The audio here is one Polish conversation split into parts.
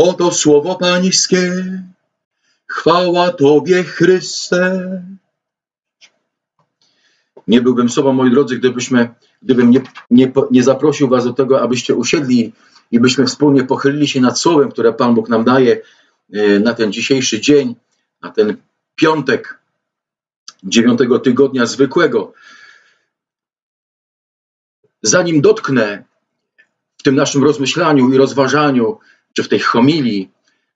Oto słowo Pańskie. Chwała Tobie, Chryste. Nie byłbym sobą, moi drodzy, gdybyśmy, gdybym nie, nie, nie zaprosił Was do tego, abyście usiedli i byśmy wspólnie pochylili się nad słowem, które Pan Bóg nam daje e, na ten dzisiejszy dzień, na ten piątek dziewiątego tygodnia zwykłego. Zanim dotknę w tym naszym rozmyślaniu i rozważaniu, czy w tej homilii,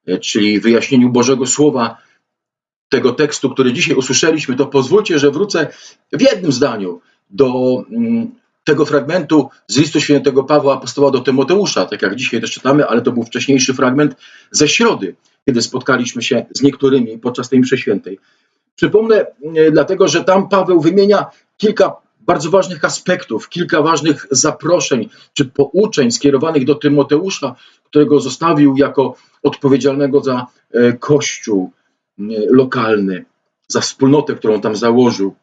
e, czyli wyjaśnieniu Bożego Słowa, tego tekstu, który dzisiaj usłyszeliśmy, to pozwólcie, że wrócę w jednym zdaniu do mm, tego fragmentu z listu świętego Pawła Apostoła do Tymoteusza, tak jak dzisiaj też czytamy, ale to był wcześniejszy fragment ze środy, kiedy spotkaliśmy się z niektórymi podczas tej mszy świętej. Przypomnę, e, dlatego że tam Paweł wymienia kilka bardzo ważnych aspektów, kilka ważnych zaproszeń czy pouczeń skierowanych do Tymoteusza, którego zostawił jako odpowiedzialnego za e, kościół lokalny, za wspólnotę, którą tam założył.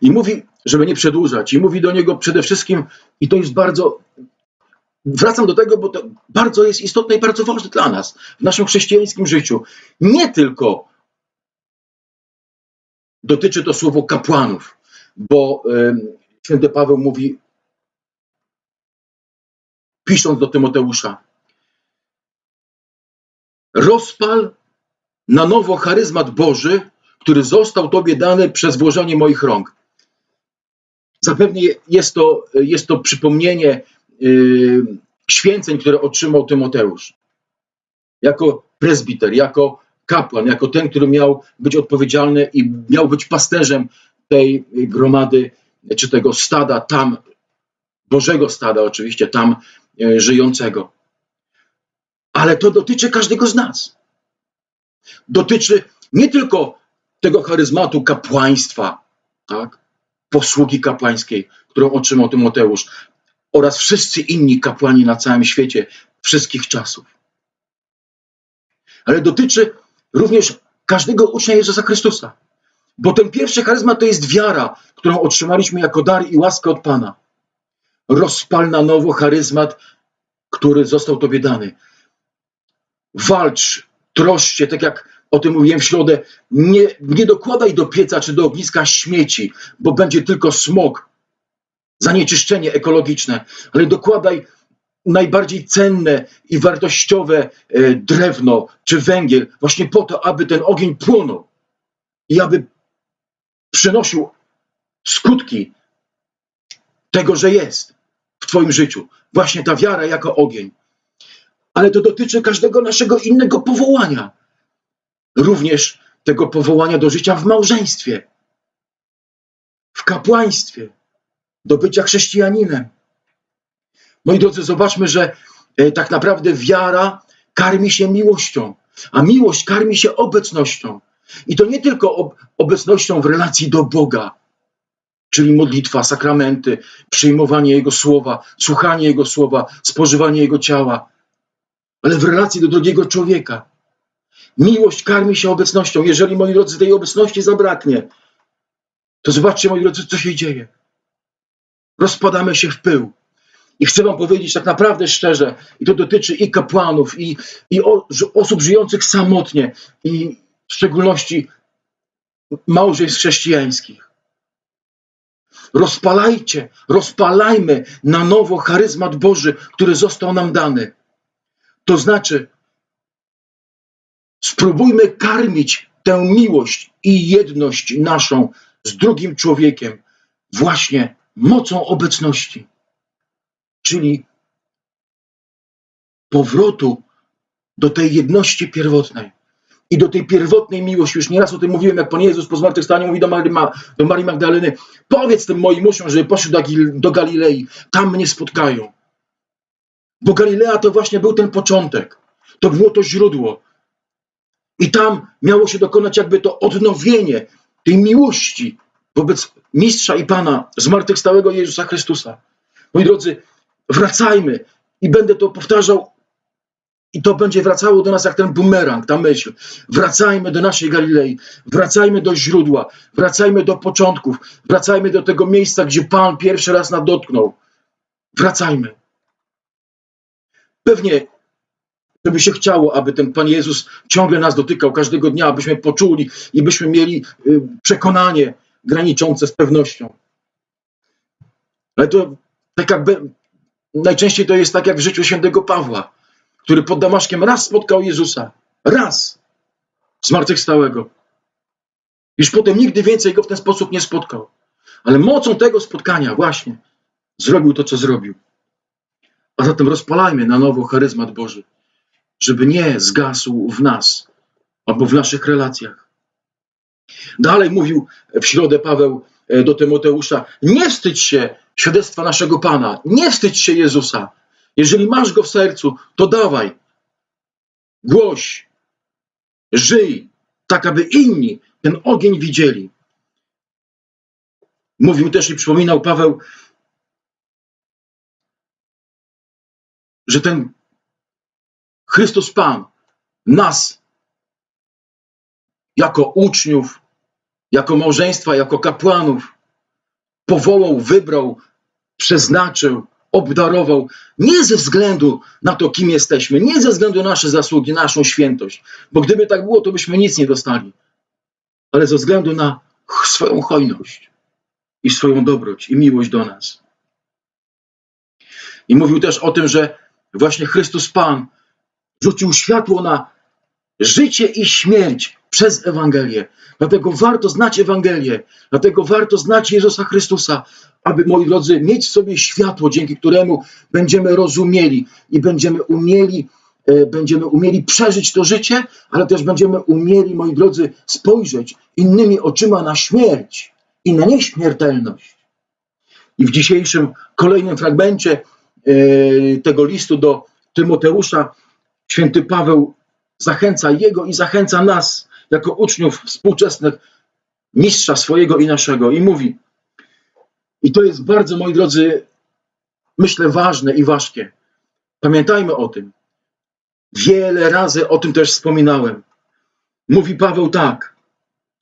I mówi, żeby nie przedłużać, i mówi do niego przede wszystkim, i to jest bardzo. Wracam do tego, bo to bardzo jest istotne i bardzo ważne dla nas w naszym chrześcijańskim życiu. Nie tylko dotyczy to słowo kapłanów, bo ym, święty Paweł mówi, pisząc do Tymoteusza, rozpal na nowo charyzmat Boży, który został Tobie dany przez włożenie moich rąk. Zapewne jest to, jest to przypomnienie yy, święceń, które otrzymał Tymoteusz. Jako prezbiter, jako kapłan, jako ten, który miał być odpowiedzialny i miał być pasterzem tej gromady, czy tego stada tam, Bożego stada oczywiście, tam żyjącego. Ale to dotyczy każdego z nas. Dotyczy nie tylko tego charyzmatu kapłaństwa, tak? posługi kapłańskiej, którą otrzymał Tymoteusz, oraz wszyscy inni kapłani na całym świecie, wszystkich czasów. Ale dotyczy również każdego ucznia Jezusa Chrystusa. Bo ten pierwszy charyzmat to jest wiara, którą otrzymaliśmy jako dar i łaskę od Pana. Rozpal na nowo charyzmat, który został Tobie dany. Walcz, troszcz się, tak jak o tym mówiłem w środę, nie, nie dokładaj do pieca czy do ogniska śmieci, bo będzie tylko smog, zanieczyszczenie ekologiczne, ale dokładaj najbardziej cenne i wartościowe e, drewno czy węgiel, właśnie po to, aby ten ogień płonął i aby przynosił skutki tego, że jest Twoim życiu. Właśnie ta wiara jako ogień. Ale to dotyczy każdego naszego innego powołania. Również tego powołania do życia w małżeństwie, w kapłaństwie, do bycia chrześcijaninem. Moi drodzy, zobaczmy, że e, tak naprawdę wiara karmi się miłością, a miłość karmi się obecnością. I to nie tylko ob- obecnością w relacji do Boga, czyli modlitwa, sakramenty, przyjmowanie Jego słowa, słuchanie Jego słowa, spożywanie Jego ciała, ale w relacji do drugiego człowieka. Miłość karmi się obecnością. Jeżeli, moi drodzy, tej obecności zabraknie, to zobaczcie, moi drodzy, co się dzieje. Rozpadamy się w pył. I chcę Wam powiedzieć tak naprawdę szczerze, i to dotyczy i kapłanów, i, i o, osób żyjących samotnie, i w szczególności małżeństw chrześcijańskich. Rozpalajcie, rozpalajmy na nowo charyzmat Boży, który został nam dany. To znaczy, spróbujmy karmić tę miłość i jedność naszą z drugim człowiekiem właśnie mocą obecności, czyli powrotu do tej jedności pierwotnej i do tej pierwotnej miłości. Już nieraz o tym mówiłem, jak Pan Jezus po zmartwychwstaniu mówi do Marii, Ma- do Marii Magdaleny, powiedz tym moim uczniom, żeby poszli do, Gil- do Galilei, tam mnie spotkają. Bo Galilea to właśnie był ten początek, to było to źródło. I tam miało się dokonać jakby to odnowienie tej miłości wobec Mistrza i Pana, zmartwychwstałego Jezusa Chrystusa. Moi drodzy, wracajmy i będę to powtarzał i to będzie wracało do nas jak ten bumerang, ta myśl. Wracajmy do naszej Galilei, wracajmy do źródła, wracajmy do początków, wracajmy do tego miejsca, gdzie Pan pierwszy raz nas dotknął. Wracajmy. Pewnie żeby się chciało, aby ten Pan Jezus ciągle nas dotykał każdego dnia, abyśmy poczuli i byśmy mieli y, przekonanie graniczące z pewnością. Ale to tak jakby najczęściej to jest tak jak w życiu świętego Pawła, który pod Damaszkiem raz spotkał Jezusa. Raz. Zmartwychwstałego. Już potem nigdy więcej go w ten sposób nie spotkał. Ale mocą tego spotkania właśnie zrobił to, co zrobił. A zatem rozpalajmy na nowo charyzmat Boży, żeby nie zgasł w nas albo w naszych relacjach. Dalej mówił w środę Paweł e, do Tymoteusza: Nie wstydź się świadectwa naszego Pana, nie wstydź się Jezusa. Jeżeli masz go w sercu, to dawaj, głoś, żyj, tak aby inni ten ogień widzieli. Mówił też i przypominał Paweł, że ten Chrystus Pan nas jako uczniów, jako małżeństwa, jako kapłanów powołał, wybrał, przeznaczył, obdarował nie ze względu na to, kim jesteśmy, nie ze względu na nasze zasługi, naszą świętość, bo gdyby tak było, to byśmy nic nie dostali, ale ze względu na swoją hojność i swoją dobroć i miłość do nas. I mówił też o tym, że właśnie Chrystus Pan rzucił światło na życie i śmierć przez Ewangelię. Dlatego warto znać Ewangelię, dlatego warto znać Jezusa Chrystusa, aby, moi drodzy, mieć w sobie światło, dzięki któremu będziemy rozumieli i będziemy umieli, e, będziemy umieli przeżyć to życie, ale też będziemy umieli, moi drodzy, spojrzeć innymi oczyma na śmierć i na nieśmiertelność. I w dzisiejszym kolejnym fragmencie e, tego listu do Tymoteusza święty Paweł zachęca jego i zachęca nas jako uczniów współczesnych mistrza swojego i naszego i mówi i to jest bardzo, moi drodzy, myślę ważne i ważkie. Pamiętajmy o tym. Wiele razy o tym też wspominałem. Mówi Paweł tak.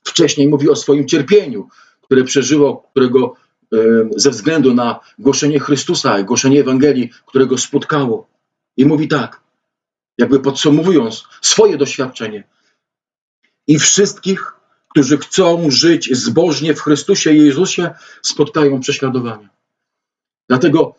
Wcześniej mówi o swoim cierpieniu, które przeżyło, którego e, ze względu na głoszenie Chrystusa, głoszenie Ewangelii, którego spotkało. I mówi tak, jakby podsumowując swoje doświadczenie. I wszystkich, którzy chcą żyć zbożnie w Chrystusie Jezusie, spotkają prześladowania. Dlatego,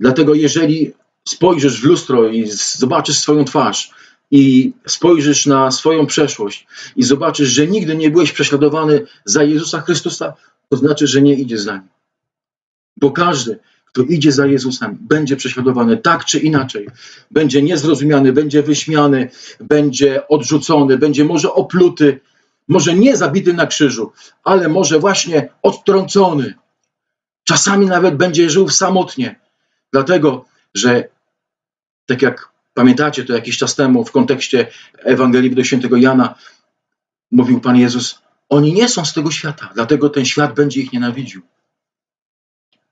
dlatego jeżeli spojrzysz w lustro i zobaczysz swoją twarz i spojrzysz na swoją przeszłość i zobaczysz, że nigdy nie byłeś prześladowany za Jezusa Chrystusa, to znaczy, że nie idzie za nim. Bo każdy, kto idzie za Jezusem, będzie prześladowany tak czy inaczej. Będzie niezrozumiany, będzie wyśmiany, będzie odrzucony, będzie może opluty, może nie zabity na krzyżu, ale może właśnie odtrącony. Czasami nawet będzie żył samotnie, dlatego że, tak jak pamiętacie, to jakiś czas temu w kontekście Ewangelii do świętego Jana mówił Pan Jezus, oni nie są z tego świata, dlatego ten świat będzie ich nienawidził.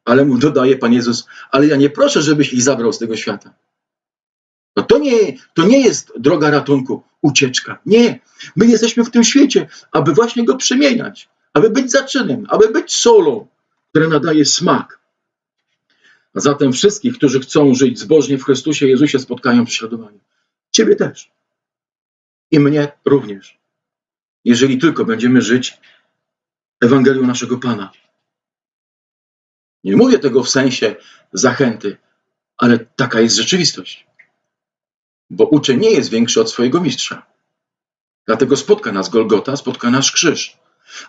Ale mu dodaje Pan Jezus, ale ja nie proszę, żebyś ich zabrał z tego świata. No to nie, to nie jest droga ratunku, ucieczka. Nie. My jesteśmy w tym świecie, aby właśnie go przemieniać, aby być zaczynem, aby być solą, która nadaje smak. A zatem wszystkich, którzy chcą żyć zbożnie w Chrystusie Jezusie, spotkają prześladowanie. Ciebie też. I mnie również. Jeżeli tylko będziemy żyć Ewangelią naszego Pana. Nie mówię tego w sensie zachęty, ale taka jest rzeczywistość. Bo uczeń nie jest większy od swojego mistrza. Dlatego spotka nas Golgota, spotka nasz krzyż.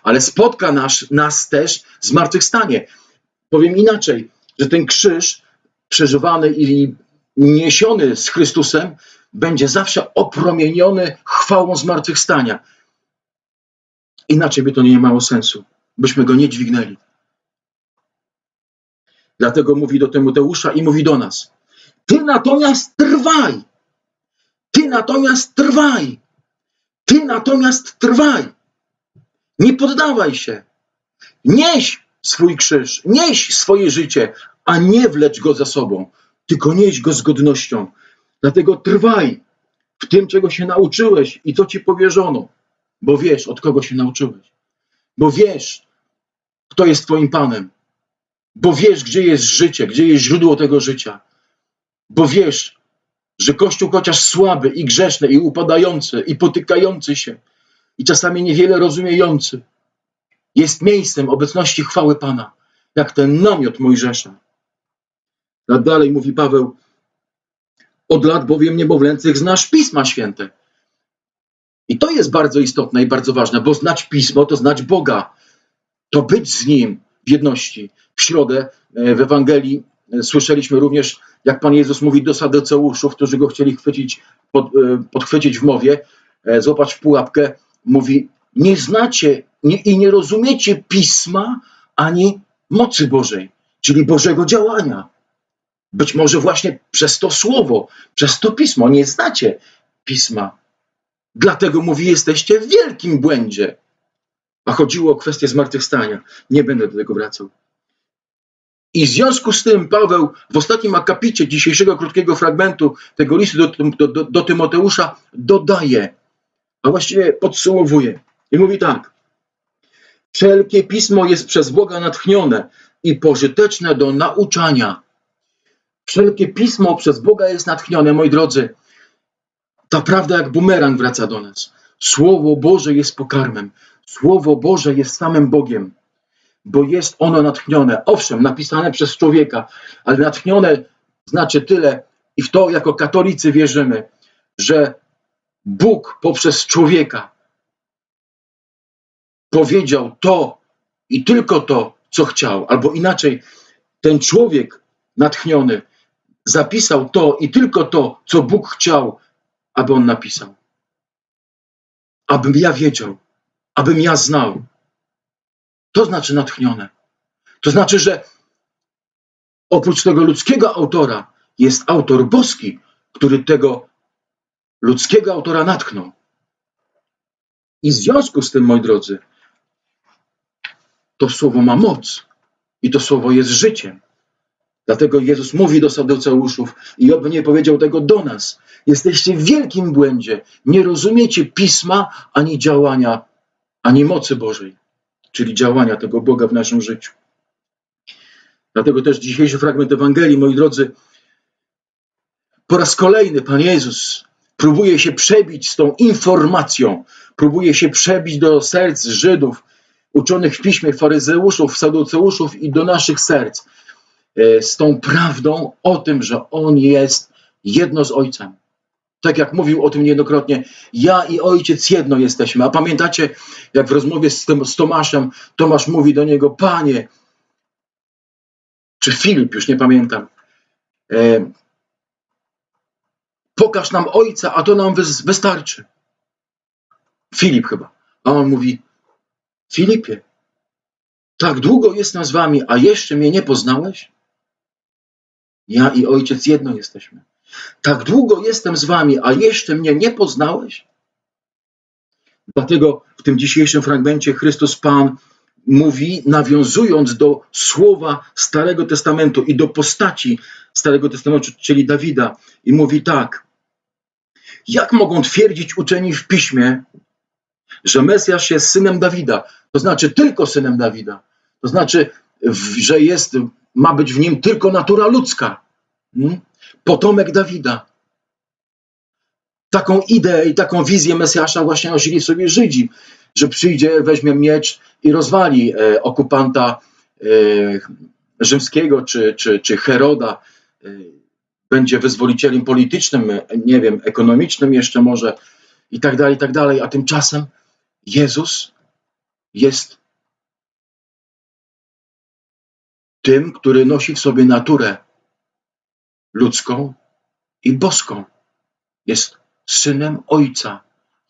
Ale spotka nas, nas też zmartwychwstanie. Powiem inaczej, że ten krzyż przeżywany i niesiony z Chrystusem będzie zawsze opromieniony chwałą zmartwychwstania. Inaczej by to nie miało sensu, byśmy go nie dźwignęli. Dlatego mówi do Tymoteusza i mówi do nas: Ty natomiast trwaj. Ty natomiast trwaj. Ty natomiast trwaj. Nie poddawaj się. Nieś swój krzyż, nieś swoje życie, a nie wlecz go za sobą, tylko nieś go z godnością. Dlatego trwaj w tym, czego się nauczyłeś i co ci powierzono, bo wiesz, od kogo się nauczyłeś. Bo wiesz, kto jest twoim Panem. Bo wiesz, gdzie jest życie, gdzie jest źródło tego życia. Bo wiesz, że Kościół chociaż słaby i grzeszny i upadający i potykający się i czasami niewiele rozumiejący jest miejscem obecności chwały Pana, jak ten namiot Mojżesza. A dalej mówi Paweł, od lat bowiem niemowlęcych znasz Pisma Święte. I to jest bardzo istotne i bardzo ważne, bo znać Pismo to znać Boga, to być z Nim w jedności. W środę e, w Ewangelii e, słyszeliśmy również, jak Pan Jezus mówi do sadyceuszów, którzy go chcieli chwycić, pod, e, podchwycić w mowie, złapać w pułapkę. Mówi, nie znacie nie, i nie rozumiecie Pisma ani mocy Bożej, czyli Bożego działania. Być może właśnie przez to słowo, przez to pismo nie znacie pisma. Dlatego mówi, jesteście w wielkim błędzie. A chodziło o kwestię zmartwychwstania. Nie będę do tego wracał. I w związku z tym Paweł w ostatnim akapicie dzisiejszego krótkiego fragmentu tego listu do, do, do Tymoteusza dodaje, a właściwie podsumowuje. I mówi tak. Wszelkie pismo jest przez Boga natchnione i pożyteczne do nauczania. Wszelkie pismo przez Boga jest natchnione, moi drodzy. Ta prawda jak bumerang wraca do nas. Słowo Boże jest pokarmem. Słowo Boże jest samym Bogiem, bo jest ono natchnione. Owszem, napisane przez człowieka, ale natchnione znaczy tyle, i w to jako katolicy wierzymy, że Bóg poprzez człowieka powiedział to i tylko to, co chciał, albo inaczej, ten człowiek natchniony zapisał to i tylko to, co Bóg chciał, aby on napisał. Abym ja wiedział, abym ja znał. To znaczy natchnione. To znaczy, że oprócz tego ludzkiego autora jest autor boski, który tego ludzkiego autora natchnął. I w związku z tym, moi drodzy, to słowo ma moc i to słowo jest życiem. Dlatego Jezus mówi do saduceuszów i oby nie powiedział tego do nas. Jesteście w wielkim błędzie. Nie rozumiecie pisma ani działania, ani mocy Bożej, czyli działania tego Boga w naszym życiu. Dlatego też dzisiejszy fragment Ewangelii, moi drodzy, po raz kolejny Pan Jezus próbuje się przebić z tą informacją, próbuje się przebić do serc Żydów, uczonych w piśmie, faryzeuszów, saduceuszów i do naszych serc e, z tą prawdą o tym, że On jest jedno z Ojcem. Tak jak mówił o tym niejednokrotnie, ja i Ojciec jedno jesteśmy. A pamiętacie, jak w rozmowie z, tym, z Tomaszem, Tomasz mówi do niego, Panie, czy Filip, już nie pamiętam, e, pokaż nam Ojca, a to nam wys- wystarczy. Filip chyba. A on mówi, Filipie, tak długo jestem z wami, a jeszcze mnie nie poznałeś? Ja i ojciec jedno jesteśmy. Tak długo jestem z wami, a jeszcze mnie nie poznałeś? Dlatego w tym dzisiejszym fragmencie Chrystus Pan mówi, nawiązując do słowa Starego Testamentu i do postaci Starego Testamentu, czyli Dawida, i mówi tak: Jak mogą twierdzić uczeni w piśmie, że Mesjasz jest synem Dawida, to znaczy tylko synem Dawida, to znaczy, że jest, ma być w nim tylko natura ludzka, hmm? Potomek Dawida. Taką ideę i taką wizję Mesjasza właśnie nosili sobie Żydzi, że przyjdzie, weźmie miecz i rozwali e, okupanta e, rzymskiego czy, czy, czy Heroda, e, będzie wyzwolicielem politycznym, nie wiem, ekonomicznym jeszcze może i tak dalej, i tak dalej, a tymczasem Jezus jest tym, który nosi w sobie naturę ludzką i boską. Jest synem Ojca.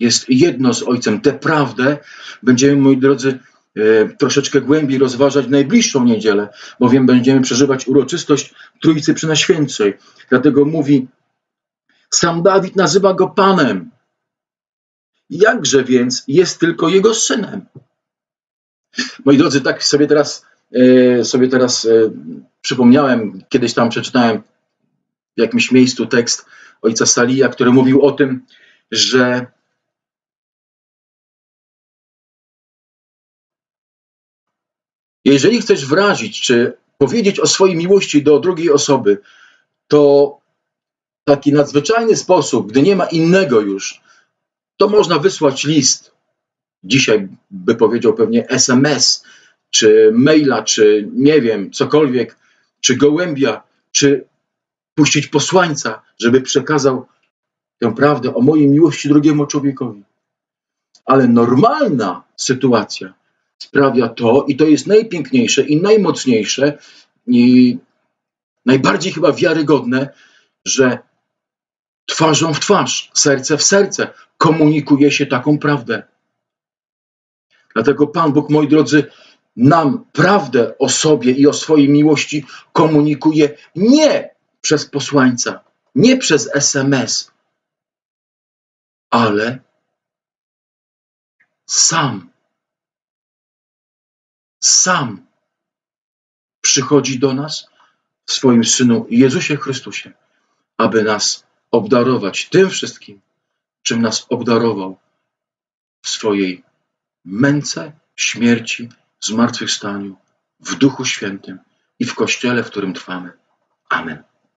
Jest jedno z Ojcem. Tę prawdę będziemy, moi drodzy, e, troszeczkę głębiej rozważać w najbliższą niedzielę, bowiem będziemy przeżywać uroczystość Trójcy Przenajświętszej. Dlatego mówi, sam Dawid nazywa go Panem. Jakże więc jest tylko jego synem? Moi drodzy, tak sobie teraz, e, sobie teraz e, przypomniałem, kiedyś tam przeczytałem w jakimś miejscu tekst ojca Salija, który mówił o tym, że jeżeli chcesz wyrazić, czy powiedzieć o swojej miłości do drugiej osoby, to taki nadzwyczajny sposób, gdy nie ma innego już, to można wysłać list. Dzisiaj by powiedział pewnie SMS, czy maila, czy nie wiem, cokolwiek, czy gołębia, czy puścić posłańca, żeby przekazał tę prawdę o mojej miłości drugiemu człowiekowi. Ale normalna sytuacja sprawia to, i to jest najpiękniejsze i najmocniejsze, i najbardziej chyba wiarygodne, że twarzą w twarz, serce w serce komunikuje się taką prawdę. Dlatego Pan Bóg, moi drodzy, nam prawdę o sobie i o swojej miłości komunikuje nie przez posłańca, nie przez SMS, ale sam. Sam przychodzi do nas w swoim Synu Jezusie Chrystusie, aby nas obdarować tym wszystkim, czym nas obdarował w swojej męce, śmierci, zmartwychwstaniu, w Duchu Świętym i w Kościele, w którym trwamy. Amen.